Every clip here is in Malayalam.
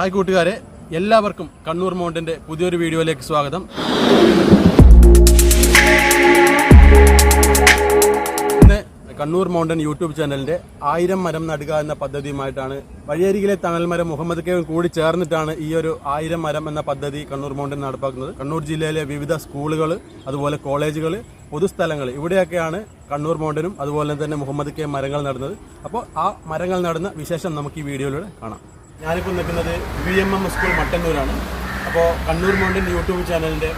ഹായ് കൂട്ടുകാരെ എല്ലാവർക്കും കണ്ണൂർ മൗണ്ടിന്റെ പുതിയൊരു വീഡിയോയിലേക്ക് സ്വാഗതം. ഇന്ന് കണ്ണൂർ മൗണ്ടൻ യൂട്യൂബ് ചാനലിന്റെ ആയിരം മരം നടുക എന്ന പദ്ധതിയുമായിട്ടാണ് വഴിയരികിലെ തണൽമരം മുഹമ്മദ് കെ കൂടി ചേർന്നിട്ടാണ് ഈ ഒരു ആയിരം മരം എന്ന പദ്ധതി കണ്ണൂർ മൗണ്ടൻ നടപ്പാക്കുന്നത്. കണ്ണൂർ ജില്ലയിലെ വിവിധ സ്കൂളുകൾ അതുപോലെ കോളേജുകൾ പൊതുസ്ഥലങ്ങൾ ഇവിടെയൊക്കെയാണ് കണ്ണൂർ മൗണ്ടനും അതുപോലെ തന്നെ മുഹമ്മദ് കെ മരങ്ങൾ നടുന്നത്. അപ്പോൾ ആ മരങ്ങൾ നടുന്ന വിശേഷം നമുക്ക് ഈ വീഡിയോയിലൂടെ കാണാം. ഞാനിപ്പോൾ നിൽക്കുന്നത് വി എം എം സ്കൂൾ മട്ടന്നൂരാണ്. അപ്പോൾ കണ്ണൂർ മൗണ്ടൻ യൂട്യൂബ് ചാനലിന്റെ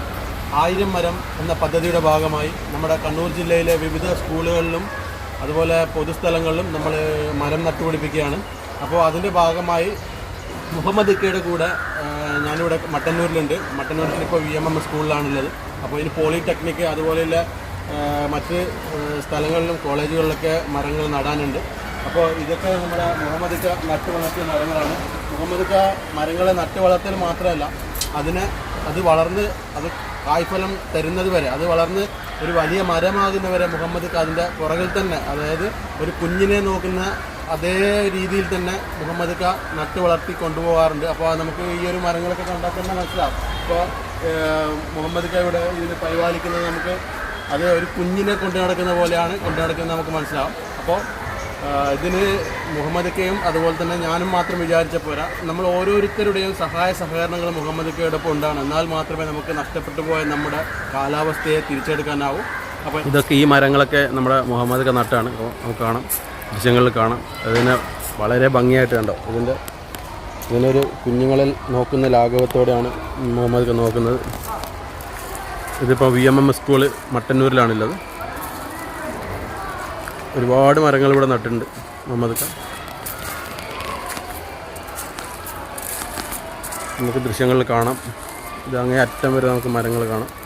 ആയിരം മരം എന്ന പദ്ധതിയുടെ ഭാഗമായി നമ്മുടെ കണ്ണൂർ ജില്ലയിലെ വിവിധ സ്കൂളുകളിലും അതുപോലെ പൊതുസ്ഥലങ്ങളിലും നമ്മൾ മരം നട്ടുപിടിപ്പിക്കുകയാണ്. അപ്പോൾ അതിന്റെ ഭാഗമായി മുഹമ്മദ് ഇക്കയുടെ കൂടെ ഞാനിവിടെ മട്ടന്നൂരിലുണ്ട്. മട്ടന്നൂരിൽ ഇപ്പോൾ വി എം എം സ്കൂളിലാണുള്ളത്. അപ്പോൾ ഇനി പോളിടെക്നിക്ക് അതുപോലെയുള്ള മറ്റ് സ്ഥലങ്ങളിലും കോളേജുകളിലൊക്കെ മരങ്ങൾ നടാനുണ്ട്. അപ്പോൾ ഇതൊക്കെ നമ്മുടെ മുഹമ്മദ് ഇക്ക നട്ടു വളർത്തിയ മരങ്ങളാണ്. മുഹമ്മദ് ഇക്ക മരങ്ങളെ നട്ടു വളർത്തൽ മാത്രമല്ല അതിന് അത് വളർന്ന് അത് കായ്ഫലം തരുന്നത് വരെ അത് വളർന്ന് ഒരു വലിയ മരമാകുന്നവരെ മുഹമ്മദ് ഇക്ക അതിന്റെ പുറകിൽ തന്നെ അതായത് ഒരു കുഞ്ഞിനെ നോക്കുന്ന അതേ രീതിയിൽ തന്നെ മുഹമ്മദ് ക നട്ട് വളർത്തി കൊണ്ടുപോകാറുണ്ട്. അപ്പോൾ നമുക്ക് ഈ ഒരു മരങ്ങളൊക്കെ കണ്ടാൽ തന്നെ മനസ്സിലാവും. അപ്പോൾ മുഹമ്മദ് ക ഇവിടെ ഇതിനെ പരിപാലിക്കുന്നത് നമുക്ക് അത് ഒരു കുഞ്ഞിനെ കൊണ്ടു നടക്കുന്ന പോലെയാണ് കൊണ്ടു നടക്കുന്നത് നമുക്ക് മനസ്സിലാവും. അപ്പോൾ ഇതിന് മുഹമ്മദ് കെയും അതുപോലെ തന്നെ ഞാനും മാത്രം വിചാരിച്ച പോരാ. നമ്മൾ ഓരോരുത്തരുടെയും സഹായ സഹകരണങ്ങൾ മുഹമ്മദ് കെയോടൊപ്പം ഉണ്ടാണ് എന്നാൽ മാത്രമേ നമുക്ക് നഷ്ടപ്പെട്ടു പോയ നമ്മുടെ കാലാവസ്ഥയെ തിരിച്ചെടുക്കാനാവൂ. അപ്പോൾ ഇതൊക്കെ ഈ മരങ്ങളൊക്കെ നമ്മുടെ മുഹമ്മദ് കെ നട്ടാണ് നമുക്ക് കാണാം. ദൃശ്യങ്ങളിൽ കാണാം. അതിനെ വളരെ ഭംഗിയായിട്ട് കണ്ടോ? ഇതിന്റെ ഇതിനൊരു കുഞ്ഞുങ്ങളിൽ നോക്കുന്ന ലാഘവത്തോടെയാണ് മുഹമ്മദ് കെ നോക്കുന്നത്. ഇതിപ്പോൾ V M M S school മട്ടന്നൂരിലാണുള്ളത്. ഒരുപാട് മരങ്ങൾ ഇവിടെ നട്ടിട്ടുണ്ട്. മുഹമ്മദ് ക നമുക്ക് ദൃശ്യങ്ങളിൽ കാണാം. ഇത് അങ്ങേ അറ്റം വരെ നമുക്ക് മരങ്ങൾ കാണാം.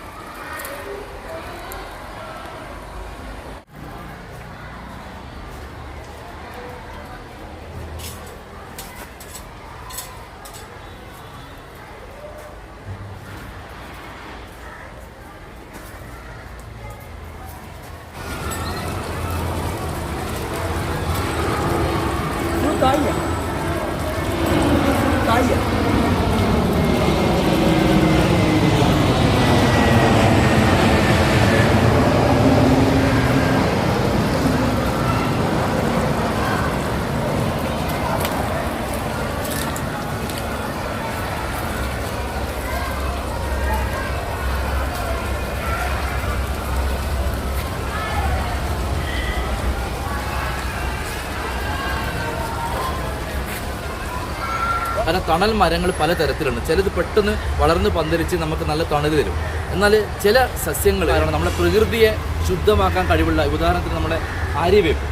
കാരണം തണൽ മരങ്ങൾ പലതരത്തിലുണ്ട്. ചിലത് പെട്ടെന്ന് വളർന്ന് പന്തലിച്ച് നമുക്ക് നല്ല തണൽ തരും. എന്നാൽ ചില സസ്യങ്ങൾ കാരണം നമ്മുടെ പ്രകൃതിയെ ശുദ്ധമാക്കാൻ കഴിവുള്ള ഉദാഹരണത്തിന് നമ്മുടെ ആര്യവേപ്പ്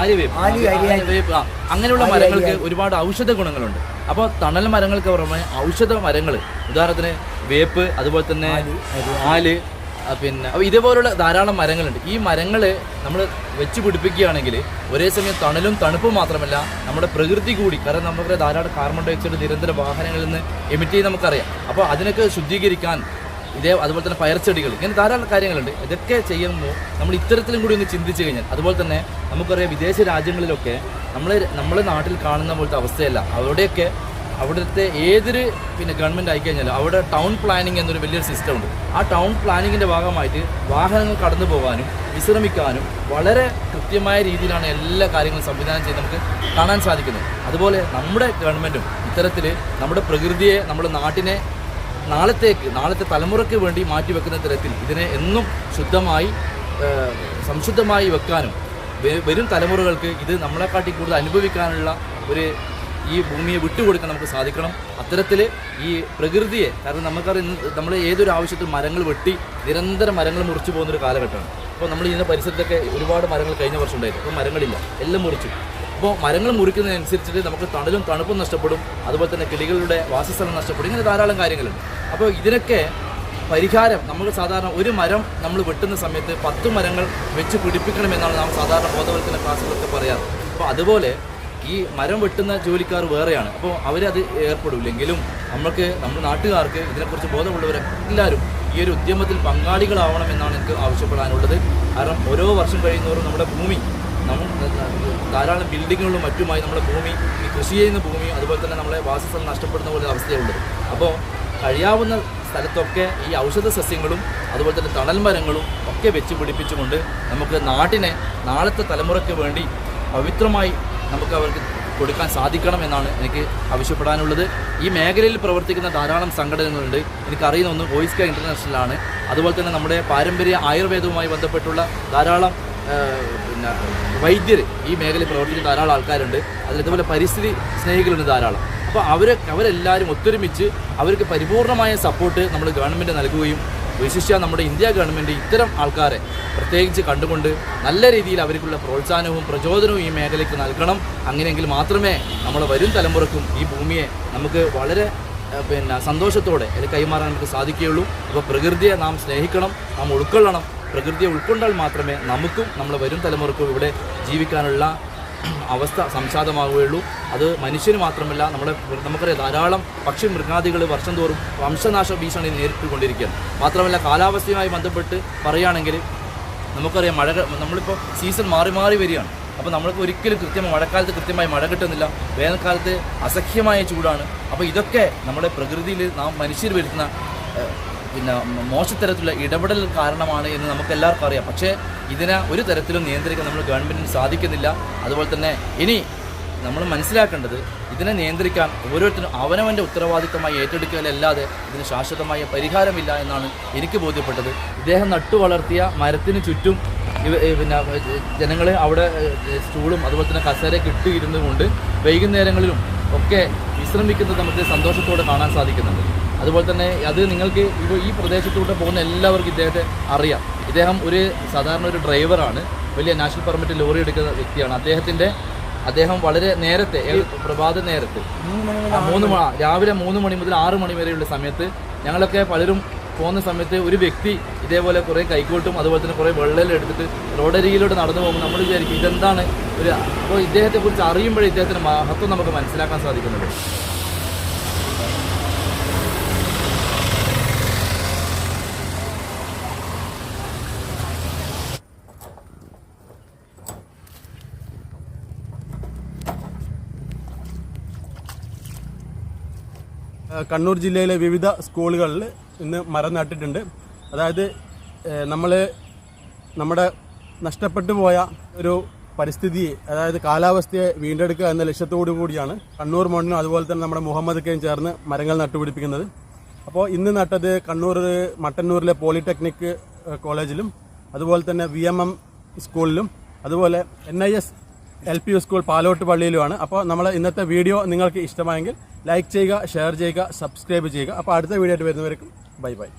ആര്യവേപ്പ് ആര്യവേപ്പ് ആ അങ്ങനെയുള്ള മരങ്ങൾക്ക് ഒരുപാട് ഔഷധ ഗുണങ്ങളുണ്ട്. അപ്പോൾ തണൽ മരങ്ങൾക്ക് പുറമെ ഔഷധ മരങ്ങൾ ഉദാഹരണത്തിന് വേപ്പ് അതുപോലെ തന്നെ ആൽ പിന്നെ അപ്പോൾ ഇതേപോലുള്ള ധാരാളം മരങ്ങളുണ്ട്. ഈ മരങ്ങൾ നമ്മൾ വെച്ച് പിടിപ്പിക്കുകയാണെങ്കിൽ ഒരേ സമയം തണലും തണുപ്പും മാത്രമല്ല നമ്മുടെ പ്രകൃതി കൂടി കാരണം നമുക്ക് ധാരാളം കാർബൺ ഡൈ ഓക്സൈഡ് നിരന്തര വാഹനങ്ങളിൽ നിന്ന് എമിറ്റ് ചെയ്ത് നമുക്കറിയാം. അപ്പോൾ അതിനൊക്കെ ശുദ്ധീകരിക്കാൻ ഇതേ അതുപോലെ തന്നെ പയർച്ചെടികൾ ഇങ്ങനെ ധാരാളം കാര്യങ്ങളുണ്ട്. ഇതൊക്കെ ചെയ്യുമ്പോൾ നമ്മൾ ഇത്തരത്തിലും കൂടി ഒന്ന് ചിന്തിച്ചു കഴിഞ്ഞാൽ അതുപോലെ തന്നെ നമുക്കറിയാം വിദേശ രാജ്യങ്ങളിലൊക്കെ നമ്മൾ നമ്മുടെ നാട്ടിൽ കാണുന്ന പോലത്തെ അവസ്ഥയല്ല. അവിടെയൊക്കെ അവിടുത്തെ ഏതൊരു പിന്നെ ഗവൺമെന്റ് ആയിക്കഴിഞ്ഞാലും അവിടെ ടൗൺ പ്ലാനിങ് എന്നൊരു വലിയൊരു സിസ്റ്റം ഉണ്ട്. ആ ടൗൺ പ്ലാനിങ്ങിന്റെ ഭാഗമായിട്ട് വാഹനങ്ങൾ കടന്നു പോകാനും വിശ്രമിക്കാനും വളരെ കൃത്യമായ രീതിയിലാണ് എല്ലാ കാര്യങ്ങളും സംവിധാനം ചെയ്ത് നമുക്ക് കാണാൻ സാധിക്കുന്നത്. അതുപോലെ നമ്മുടെ ഗവൺമെന്റും ഇത്തരത്തിൽ നമ്മുടെ പ്രകൃതിയെ നമ്മുടെ നാട്ടിനെ നാളത്തേക്ക് നാളത്തെ തലമുറയ്ക്ക് വേണ്ടി മാറ്റിവെക്കുന്ന തരത്തിൽ ഇതിനെ എന്നും ശുദ്ധമായി സംശുദ്ധമായി വെക്കാനും വരും തലമുറകൾക്ക് ഇത് നമ്മളെക്കാട്ടി കൂടുതൽ അനുഭവിക്കാനുള്ള ഒരു ഈ ഭൂമിയെ വിട്ടുകൊടുക്കാൻ നമുക്ക് സാധിക്കണം. അത്തരത്തിൽ ഈ പ്രകൃതിയെ കാരണം നമുക്കറിയാം ഇന്ന് നമ്മൾ ഏതൊരു ആവശ്യത്തിൽ മരങ്ങൾ വെട്ടി നിരന്തരം മരങ്ങൾ മുറിച്ചു പോകുന്നൊരു കാലഘട്ടമാണ്. അപ്പോൾ നമ്മൾ ഇതിന്റെ പരിസരത്തൊക്കെ ഒരുപാട് മരങ്ങൾ കഴിഞ്ഞ വർഷം ഉണ്ടായിരുന്നു. അപ്പോൾ മരങ്ങളില്ല എല്ലാം മുറിച്ചു. അപ്പോൾ മരങ്ങൾ മുറിക്കുന്നതനുസരിച്ചിട്ട് നമുക്ക് തണലും തണുപ്പും നഷ്ടപ്പെടും. അതുപോലെ തന്നെ കിളികളുടെ വാസസ്ഥലം നഷ്ടപ്പെടും. ഇങ്ങനെ ധാരാളം കാര്യങ്ങളുണ്ട്. അപ്പോൾ ഇതിനൊക്കെ പരിഹാരം നമ്മൾ സാധാരണ ഒരു മരം നമ്മൾ വെട്ടുന്ന സമയത്ത് പത്ത് മരങ്ങൾ വെച്ച് പിടിപ്പിക്കണമെന്നാണ് നാം സാധാരണ ബോധവൽക്കരണ ക്ലാസ്സുകളൊക്കെ പറയാറ്. അപ്പോൾ അതുപോലെ ഈ മരം വെട്ടുന്ന ജോലിക്കാർ വേറെയാണ്. അപ്പോൾ അവരത് ഏർപ്പെടില്ലെങ്കിലും നമ്മൾക്ക് നമ്മുടെ നാട്ടുകാർക്ക് ഇതിനെക്കുറിച്ച് ബോധമുള്ളവരെ എല്ലാവരും ഈ ഒരു ഉദ്യമത്തിൽ പങ്കാളികളാവണം എന്നാണ് എനിക്ക് ആവശ്യപ്പെടാനുള്ളത്. കാരണം ഓരോ വർഷം കഴിയുന്നവരും നമ്മുടെ ഭൂമി ധാരാളം ബിൽഡിങ്ങുകളും മറ്റുമായി നമ്മുടെ ഭൂമി ഈ കൃഷി ചെയ്യുന്ന ഭൂമി അതുപോലെ തന്നെ നമ്മളെ വാസസ്ഥലം നഷ്ടപ്പെടുന്ന പോലെ അവസ്ഥയുണ്ട്. അപ്പോൾ കഴിയാവുന്ന സ്ഥലത്തൊക്കെ ഈ ഔഷധ സസ്യങ്ങളും അതുപോലെ തന്നെ തണൽ മരങ്ങളും ഒക്കെ വെച്ച് പിടിപ്പിച്ചുകൊണ്ട് നമുക്ക് നാട്ടിനെ നാളത്തെ തലമുറയ്ക്ക് വേണ്ടി പവിത്രമായി നമുക്ക് അവർക്ക് കൊടുക്കാൻ സാധിക്കണം എന്നാണ് എനിക്ക് ആവശ്യപ്പെടാനുള്ളത്. ഈ മേഖലയിൽ പ്രവർത്തിക്കുന്ന ധാരാളം സംഘടനകളുണ്ട്. എനിക്കറിയുന്ന ഒന്ന് വോയിസ് കെയർ ഇന്റർനാഷണലാണ് അതുപോലെ തന്നെ നമ്മുടെ പാരമ്പര്യ ആയുർവേദവുമായി ബന്ധപ്പെട്ടുള്ള ധാരാളം പിന്നെ വൈദ്യർ ഈ മേഖലയിൽ പ്രവർത്തിക്കുന്ന ധാരാളം ആൾക്കാരുണ്ട്. അതിൽ ഇതുപോലെ പരിസ്ഥിതി സ്നേഹികളുണ്ട് ധാരാളം. അപ്പോൾ അവർ അവരെല്ലാവരും ഒത്തൊരുമിച്ച് അവർക്ക് പരിപൂർണമായ സപ്പോർട്ട് നമ്മൾ ഗവൺമെന്റ് നൽകുകയും വിശിഷ്യ നമ്മുടെ ഇന്ത്യ ഗവൺമെന്റ് ഇത്തരം ആൾക്കാരെ പ്രത്യേകിച്ച് കണ്ടുകൊണ്ട് നല്ല രീതിയിൽ അവർക്കുള്ള പ്രോത്സാഹനവും പ്രചോദനവും ഈ മേഖലയ്ക്ക് നൽകണം. അങ്ങനെയെങ്കിൽ മാത്രമേ നമ്മുടെ വരും തലമുറക്കും ഈ ഭൂമിയെ നമുക്ക് വളരെ പിന്നെ സന്തോഷത്തോടെ അത് കൈമാറാൻ നമുക്ക് സാധിക്കുകയുള്ളൂ. അപ്പോൾ പ്രകൃതിയെ നാം സ്നേഹിക്കണം നാം ഉൾക്കൊള്ളണം. പ്രകൃതിയെ ഉൾക്കൊണ്ടാൽ മാത്രമേ നമുക്കും നമ്മുടെ വരും തലമുറക്കും ഇവിടെ ജീവിക്കാനുള്ള അവസ്ഥ സംജാതമാവുകയുള്ളൂ അത് മനുഷ്യന് മാത്രമല്ല നമ്മുടെ നമുക്കറിയാം ധാരാളം പക്ഷി മൃഗാദികൾ വർഷം തോറും വംശനാശ ഭീഷണി നേരിട്ടുകൊണ്ടിരിക്കുകയാണ്. മാത്രമല്ല കാലാവസ്ഥയുമായി ബന്ധപ്പെട്ട് പറയുകയാണെങ്കിൽ നമുക്കറിയാം മഴ നമ്മളിപ്പോൾ സീസൺ മാറി മാറി വരികയാണ്. അപ്പോൾ നമ്മൾക്ക് ഒരിക്കലും കൃത്യമായി മഴക്കാലത്ത് കൃത്യമായി മഴ കിട്ടുന്നില്ല. വേനൽക്കാലത്ത് അസഖ്യമായ ചൂടാണ്. അപ്പോൾ ഇതൊക്കെ നമ്മുടെ പ്രകൃതിയിൽ നാം മനുഷ്യർ വരുത്തുന്ന പിന്നെ മോശത്തരത്തിലുള്ള ഇടപെടൽ കാരണമാണ് എന്ന് നമുക്കെല്ലാവർക്കും അറിയാം. പക്ഷേ ഇതിനെ ഒരു തരത്തിലും നിയന്ത്രിക്കാൻ നമ്മൾ ഗവൺമെന്റിന് സാധിക്കുന്നില്ല. അതുപോലെ തന്നെ ഇനി നമ്മൾ മനസ്സിലാക്കേണ്ടത് ഇതിനെ നിയന്ത്രിക്കാൻ ഓരോരുത്തരും അവനവന്റെ ഉത്തരവാദിത്തമായി ഏറ്റെടുക്കുകയല്ലാതെ ഇതിന് ശാശ്വതമായ പരിഹാരമില്ല എന്നാണ് എനിക്ക് ബോധ്യപ്പെട്ടത്. ഇദ്ദേഹം നട്ടു വളർത്തിയ മരത്തിന് ചുറ്റും പിന്നെ ജനങ്ങൾ അവിടെ സ്റ്റൂളും അതുപോലെ തന്നെ കസേരയൊക്കെ ഇട്ട് വൈകുന്നേരങ്ങളിലും ഒക്കെ വിശ്രമിക്കുന്നത് നമുക്ക് സന്തോഷത്തോടെ കാണാൻ സാധിക്കുന്നുണ്ട്. അതുപോലെ തന്നെ അത് നിങ്ങൾക്ക് ഇപ്പോൾ ഈ പ്രദേശത്തൂടെ പോകുന്ന എല്ലാവർക്കും ഇദ്ദേഹത്തെ അറിയാം. ഇദ്ദേഹം ഒരു സാധാരണ ഒരു ഡ്രൈവറാണ് വലിയ നാഷണൽ പെർമിറ്റ് ലോറി എടുക്കുന്ന വ്യക്തിയാണ്. അദ്ദേഹത്തിന്റെ അദ്ദേഹം വളരെ നേരത്തെ പ്രഭാത നേരത്തെ മൂന്ന് മണി രാവിലെ മൂന്ന് മണി മുതൽ ആറ് മണി വരെയുള്ള സമയത്ത് ഞങ്ങളൊക്കെ പലരും പോകുന്ന സമയത്ത് ഒരു വ്യക്തി ഇതേപോലെ കുറേ കൈക്കോട്ടും അതുപോലെ തന്നെ കുറേ വെള്ളലും എടുത്തിട്ട് റോഡരികിലൂടെ നടന്നു പോകുമ്പോൾ നമ്മൾ വിചാരിക്കും ഇതെന്താണ് ഒരു അപ്പോൾ ഇദ്ദേഹത്തെക്കുറിച്ച് അറിയുമ്പോഴേ ഇദ്ദേഹത്തിന്റെ മഹത്വം നമുക്ക് മനസ്സിലാക്കാൻ സാധിക്കുന്നുള്ളൂ. കണ്ണൂർ ജില്ലയിലെ വിവിധ സ്കൂളുകളിൽ ഇന്ന് മരം നട്ടിട്ടുണ്ട്. അതായത് നമ്മൾ നമ്മുടെ നഷ്ടപ്പെട്ടു പോയ ഒരു പരിസ്ഥിതിയെ അതായത് കാലാവസ്ഥയെ വീണ്ടെടുക്കുക എന്ന ലക്ഷ്യത്തോടു കൂടിയാണ് കണ്ണൂർ മണ്ണിനും അതുപോലെ തന്നെ നമ്മുടെ മുഹമ്മദ് കെയും ചേർന്ന് മരങ്ങൾ നട്ടുപിടിപ്പിക്കുന്നത്. അപ്പോൾ ഇന്ന് നട്ടത് കണ്ണൂർ മട്ടന്നൂരിലെ പോളിടെക്നിക് കോളേജിലും അതുപോലെ തന്നെ വി എം എം സ്കൂളിലും അതുപോലെ N I S L P school Palott പള്ളിയിലുമാണ്. അപ്പോൾ നമ്മൾ ഇന്നത്തെ വീഡിയോ നിങ്ങൾക്ക് ഇഷ്ടമായെങ്കിൽ ലൈക്ക് ചെയ്യുക ഷെയർ ചെയ്യുക സബ്സ്ക്രൈബ് ചെയ്യുക. അപ്പോൾ അടുത്ത വീഡിയോ ആയിട്ട് വരുന്നവർക്കും ബൈ ബൈ.